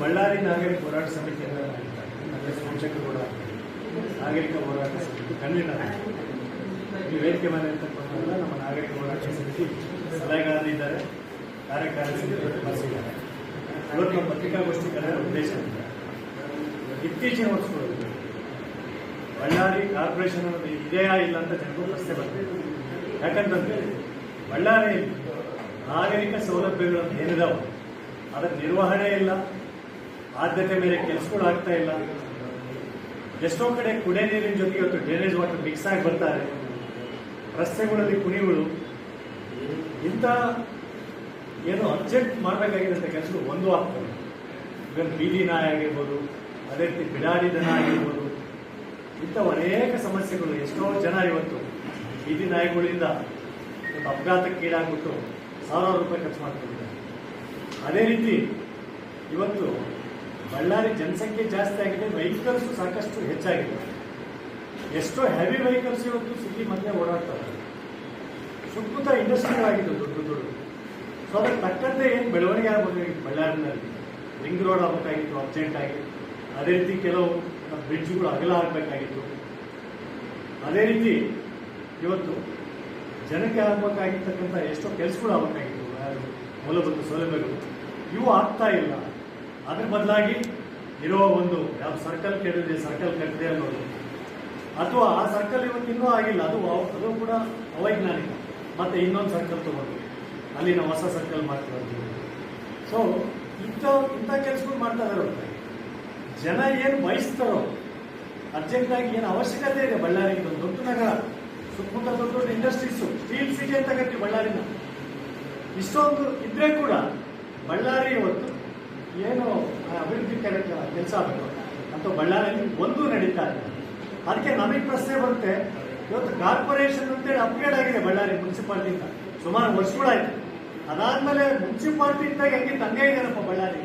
ಬಳ್ಳಾರಿ ನಾಗರಿಕ ಹೋರಾಟ ಅಂದರೆ ಕೂಡ ನಾಗರಿಕ ಹೋರಾಟ ಸಮಿತಿ. ಕನ್ವೀನರ್ ಈ ವೇದಿಕೆ ಮೇಲೆ ಅಂತಕ್ಕಂಥ ನಮ್ಮ ನಾಗರಿಕ ಹೋರಾಟ ಸಮಿತಿ ಸಲಹೆಗಾರರಿದ್ದಾರೆ ಕಾರ್ಯಕಾರಿ ಬಳಸಿದ್ದಾರೆ ಇವತ್ತು ಪತ್ರಿಕಾಗೋಷ್ಠಿ ಕಲೆಯ ಉದ್ದೇಶ ಇತ್ತೀಚಿನ ವರ್ಷಗಳಲ್ಲಿ ಬಳ್ಳಾರಿ ಕಾರ್ಪೊರೇಷನ್ ಅನ್ನೋದು ಇದೆಯಾ ಇಲ್ಲ ಅಂತ ಜನರು ಪ್ರಶ್ನೆ ಬರ್ತಿದೆ ಯಾಕಂತಂದ್ರೆ ಬಳ್ಳಾರಿ ನಾಗರಿಕ ಸೌಲಭ್ಯಗಳು ಏನಿದಾವೆ ಏನಿದಾವ ಅದರ ನಿರ್ವಹಣೆ ಇಲ್ಲ. ಆದ್ಯತೆ ಮೇಲೆ ಕೆಲಸಗಳು ಆಗ್ತಾ ಇಲ್ಲ. ಎಷ್ಟೋ ಕಡೆ ಕುಡಿಯ ನೀರಿನ ಜೊತೆಗೆ ಇವತ್ತು ಡ್ರೈನೇಜ್ ವಾಟರ್ ಮಿಕ್ಸ್ ಆಗಿ ಬರ್ತಾರೆ. ರಸ್ತೆಗಳಲ್ಲಿ ಕುಣಿಗಳು. ಇಂಥ ಏನು ಅರ್ಜೆಂಟ್ ಮಾಡಬೇಕಾಗಿರೋಂಥ ಕೆಲಸಗಳು ಒಂದು ಆಗ್ತದೆ. ಇವನ್ ಬೀದಿ ನಾಯಿ ಆಗಿರ್ಬೋದು, ಅದೇ ರೀತಿ ಬಿಡಾಡಿ ದನ ಆಗಿರ್ಬೋದು. ಇಂಥ ಅನೇಕ ಸಮಸ್ಯೆಗಳು. ಎಷ್ಟೋ ಜನ ಇವತ್ತು ಬೀದಿ ನಾಯಿಗಳಿಂದ ಅಪಘಾತಕ್ಕೀಡಾಗ್ಬಿಟ್ಟು ಸಾವಿರಾರು ರೂಪಾಯಿ ಖರ್ಚು ಮಾಡ್ತಿದ್ದಾರೆ. ಅದೇ ರೀತಿ ಇವತ್ತು ಬಳ್ಳಾರಿ ಜನಸಂಖ್ಯೆ ಜಾಸ್ತಿ ಆಗಿದೆ ವೆಹಿಕಲ್ಸ್ ಸಾಕಷ್ಟು ಹೆಚ್ಚಾಗಿದೆ. ಎಷ್ಟೋ ಹೆವಿ ವೆಹಿಕಲ್ಸ್ ಇವತ್ತು ಸಿಟಿ ಮಧ್ಯೆ ಓಡಾಡ್ತಾರೆ. ಸುತ್ತಮುತ್ತ ಇಂಡಸ್ಟ್ರಿಗಳಾಗಿದೆ ದೊಡ್ಡ ದೊಡ್ಡ. ಸೊ ಅದಕ್ಕೆ ತಕ್ಕಂತೆ ಏನು ಬೆಳವಣಿಗೆ ಆಗಬೇಕಾಗಿತ್ತು ಬಳ್ಳಾರಿನಲ್ಲಿ? ರಿಂಗ್ ರೋಡ್ ಆಗಬೇಕಾಗಿತ್ತು ಅರ್ಜೆಂಟ್ ಆಗಿ. ಅದೇ ರೀತಿ ಕೆಲವು ಬ್ರಿಡ್ಜ್ಗಳು ಅಗಲ ಆಗಬೇಕಾಗಿತ್ತು. ಅದೇ ರೀತಿ ಇವತ್ತು ಜನಕ್ಕೆ ಆಗಬೇಕಾಗಿರ್ತಕ್ಕಂಥ ಎಷ್ಟೋ ಕೆಲಸಗಳು ಆಗಬೇಕಾಗಿತ್ತು ಮೂಲಭೂತ ಸೌಲಭ್ಯಗಳು. ಇವು ಆಗ್ತಾ ಇಲ್ಲ. ಅದ್ರ ಬದಲಾಗಿ ಇರೋ ಒಂದು, ಯಾವ ಸರ್ಕಲ್ ಕೆಡದೆ ಸರ್ಕಲ್ ಕಟ್ಟಿದೆ ಅನ್ನೋದು. ಅಥವಾ ಆ ಸರ್ಕಲ್ ಇವತ್ತು ಇನ್ನೂ ಆಗಿಲ್ಲ. ಅದು ಅದು ಕೂಡ ಅವೈಜ್ಞಾನಿಕ. ಮತ್ತೆ ಇನ್ನೊಂದು ಸರ್ಕಲ್ ತಗೊಂಡು ಅಲ್ಲಿ ನಾವು ಹೊಸ ಸರ್ಕಲ್ ಮಾಡ್ತೀವಿ ಸೊ ಇಂಥ ಇಂಥ ಕೆಲಸಗಳು ಮಾಡ್ತಾ ಇದ್ದಾರೆ. ಜನ ಏನು ಬಯಸ್ತಾರೋ ಅರ್ಜೆಂಟಾಗಿ ಏನು ಅವಶ್ಯಕತೆ ಇದೆ ಬಳ್ಳಾರಿಗೆ? ದೊಡ್ಡ ನಗರ. ಸುತ್ತಮುತ್ತ ದೊಡ್ಡ ದೊಡ್ಡ ಇಂಡಸ್ಟ್ರೀಸು ಸ್ಟೀಲ್ ಸಿಟಿ ಅಂತ ಕಟ್ಟಿ ಬಳ್ಳಾರಿನ. ಇಷ್ಟೊಂದು ಇದ್ರೆ ಕೂಡ ಬಳ್ಳಾರಿ ಇವತ್ತು ಏನು ಅಭಿವೃದ್ಧಿ ಕೆಲಸ ಆಗಬೇಕು. ಅಂತ ಬಳ್ಳಾರಿಯಲ್ಲಿ ಒಂದು ನಡೀತಾ ಇದೆ. ಅದಕ್ಕೆ ನಮಗೆ ಪ್ರಶ್ನೆ ಬರುತ್ತೆ, ಇವತ್ತು ಕಾರ್ಪೊರೇಷನ್ ಅಂತೇಳಿ ಅಪ್ಗ್ರೇಡ್ ಆಗಿದೆ ಬಳ್ಳಾರಿ ಮುನ್ಸಿಪಾಲಿಟಿಯಿಂದ. ಸುಮಾರು ವರ್ಷಗಳಾಯ್ತು. ಅದಾದ್ಮೇಲೆ ಮುನ್ಸಿಪಾಲಿಟಿ ಇದ್ದಾಗ ಹೆಂಗೆ ಹಂಗೆ ಇದೇನಪ್ಪ ಬಳ್ಳಾರಿ?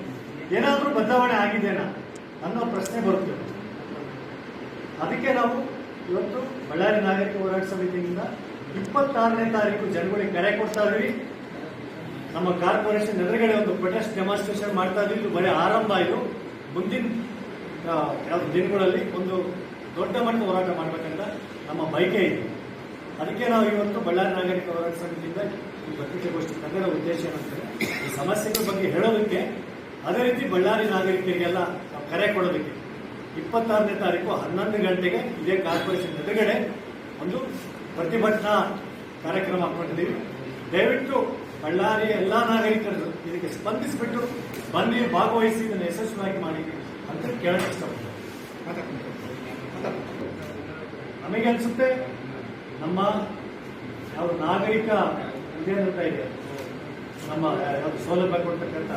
ಏನಾದರೂ ಬದಲಾವಣೆ ಆಗಿದೆನಾ ಅನ್ನೋ ಪ್ರಶ್ನೆ ಬರುತ್ತೆ. ಅದಕ್ಕೆ ನಾವು ಇವತ್ತು ಬಳ್ಳಾರಿ ನಾಗರಿಕ ಹೋರಾಟ ಸಮಿತಿಯಿಂದ ಇಪ್ಪತ್ತಾರನೇ ತಾರೀಕು ಜನಗಳಿಗೆ ಕರೆ ಕೊಡ್ತಾ ಇದೀವಿ ನಮ್ಮ ಕಾರ್ಪೊರೇಷನ್ ಎದುರುಗಡೆ ಒಂದು ಪ್ರೊಟೆಸ್ಟ್ ಡೆಮಾನ್ಸ್ಟ್ರೇಷನ್ ಮಾಡ್ತಾ ಇದ್ವಿ ಇದು ಬರೀ ಆರಂಭ ಇದು. ಮುಂದಿನ ಕೆಲವು ದಿನಗಳಲ್ಲಿ ಒಂದು ದೊಡ್ಡ ಮಟ್ಟದ ಹೋರಾಟ ಮಾಡಬೇಕಂತ ನಮ್ಮ ಬಯಕೆ ಇದೆ. ಅದಕ್ಕೆ ನಾವು ಇವತ್ತು ಬಳ್ಳಾರಿ ನಾಗರಿಕ ಹೋರಾಟ ಸಮಿತಿಯಿಂದ ಈ ಪತ್ರಿಕೆಗೋಷ್ಠಿ ಕನ್ನಡ ಉದ್ದೇಶ ಏನಂತಂದ್ರೆ ಈ ಸಮಸ್ಯೆಗಳ ಬಗ್ಗೆ ಹೇಳೋದಕ್ಕೆ, ಅದೇ ರೀತಿ ಬಳ್ಳಾರಿ ನಾಗರಿಕರಿಗೆಲ್ಲ ಕರೆ ಕೊಡೋದಕ್ಕೆ. ಇಪ್ಪತ್ತಾರನೇ ತಾರೀಕು ಹನ್ನೊಂದು ಗಂಟೆಗೆ ಇದೇ ಕಾರ್ಪೊರೇಷನ್ ಎದುರುಗಡೆ ಒಂದು ಪ್ರತಿಭಟನಾ ಕಾರ್ಯಕ್ರಮ ಹಾಕೊಂಡಿದ್ದೀವಿ ದಯವಿಟ್ಟು ಬಳ್ಳಾರಿ ಎಲ್ಲ ನಾಗರಿಕರು ಇದಕ್ಕೆ ಸ್ಪಂದಿಸಿಬಿಟ್ಟು ಬನ್ನಿ, ಭಾಗವಹಿಸಿ, ಇದನ್ನು ಯಶಸ್ವಿಯಾಗಿ ಮಾಡಿ ಅಂತ ಕೇಳಕ್ಕೆ ಇಷ್ಟಪಡ್ತಾರೆ ನಮಗೆ ಅನಿಸುತ್ತೆ ನಮ್ಮ ಯಾವ ನಾಗರಿಕ ಇದೇನಂತ ಇದೆ. ನಮ್ಮ ಸೌಲಭ್ಯ ಕೊಡ್ತಕ್ಕಂಥ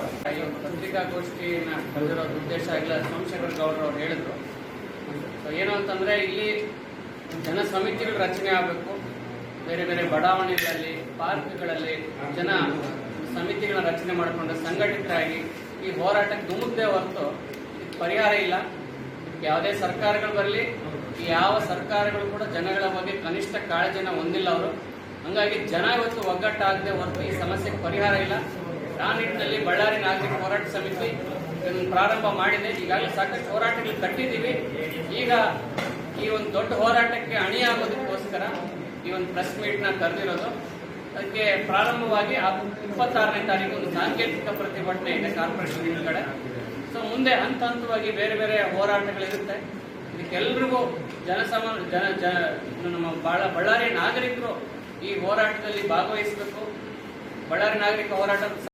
ಪತ್ರಿಕಾಗೋಷ್ಠಿಯನ್ನ ಕರೆದಿರೋ ಉದ್ದೇಶ ಆಗಿಲ್ಲ ಸೋಮಶೇಖರ್ ಗೌಡ್ರ ಅವ್ರು ಹೇಳಿದ್ರು. ಏನು ಅಂತಂದ್ರೆ ಇಲ್ಲಿ ಜನ ಸಮಿತಿಗಳು ರಚನೆ ಆಗಬೇಕು. ಬೇರೆ ಬೇರೆ ಬಡಾವಣೆಗಳಲ್ಲಿ ಪಾರ್ಕ್ಗಳಲ್ಲಿ ಜನ ಸಮಿತಿಗಳನ್ನ ರಚನೆ ಮಾಡಿಕೊಂಡು ಸಂಘಟಿತರಾಗಿ ಈ ಹೋರಾಟಕ್ಕೆ ಧುಮುಕದೆ ಹೊರತು ಪರಿಹಾರ ಇಲ್ಲ. ಯಾವುದೇ ಸರ್ಕಾರಗಳು ಬರಲಿ, ಯಾವ ಸರ್ಕಾರಗಳು ಕೂಡ ಜನಗಳ ಬಗ್ಗೆ ಕನಿಷ್ಠ ಕಾಳಜಿನ ಹೊಂದಿಲ್ಲ ಅವರು. ಹಂಗಾಗಿ ಜನ ಇವತ್ತು ಒಗ್ಗಟ್ಟಾಗದೆ ಹೊರತು ಈ ಸಮಸ್ಯೆಗೆ ಪರಿಹಾರ ಇಲ್ಲ. ಆ ನಿಟ್ಟಿನಲ್ಲಿ ಬಳ್ಳಾರಿ ನಾಗರಿಕ ಹೋರಾಟ ಸಮಿತಿ ಇದನ್ನು ಪ್ರಾರಂಭ ಮಾಡಿದೆ. ಈಗಾಗಲೇ ಸಾಕಷ್ಟು ಹೋರಾಟಗಳು ಕಟ್ಟಿದ್ದೀವಿ. ಈಗ ಈ ಒಂದು ದೊಡ್ಡ ಹೋರಾಟಕ್ಕೆ ಅಣಿಯಾಗೋದಕ್ಕೋಸ್ಕರ ಈ ಒಂದು ಪ್ರೆಸ್ ಮೀಟ್ನ ಕರೆದಿರೋದು. ಅದಕ್ಕೆ ಪ್ರಾರಂಭವಾಗಿ ಇಪ್ಪತ್ತಾರನೇ ತಾರೀಕು ಒಂದು ಸಾಂಕೇತಿಕ ಪ್ರತಿಭಟನೆ ಇದೆ ಕಾರ್ಪೊರೇಷನ್ ಹಿಂದ್ಗಡೆ. ಸೊ ಮುಂದೆ ಹಂತ ಹಂತವಾಗಿ ಬೇರೆ ಬೇರೆ ಹೋರಾಟಗಳಿರುತ್ತೆ. ಇದಕ್ಕೆಲ್ರಿಗೂ ಜನಸಮ ಜನ, ಜ, ನಮ್ಮ ಬಾಳ, ಬಳ್ಳಾರಿ ನಾಗರಿಕರು ಈ ಹೋರಾಟದಲ್ಲಿ ಭಾಗವಹಿಸಬೇಕು. ಬಳ್ಳಾರಿ ನಾಗರಿಕ ಹೋರಾಟ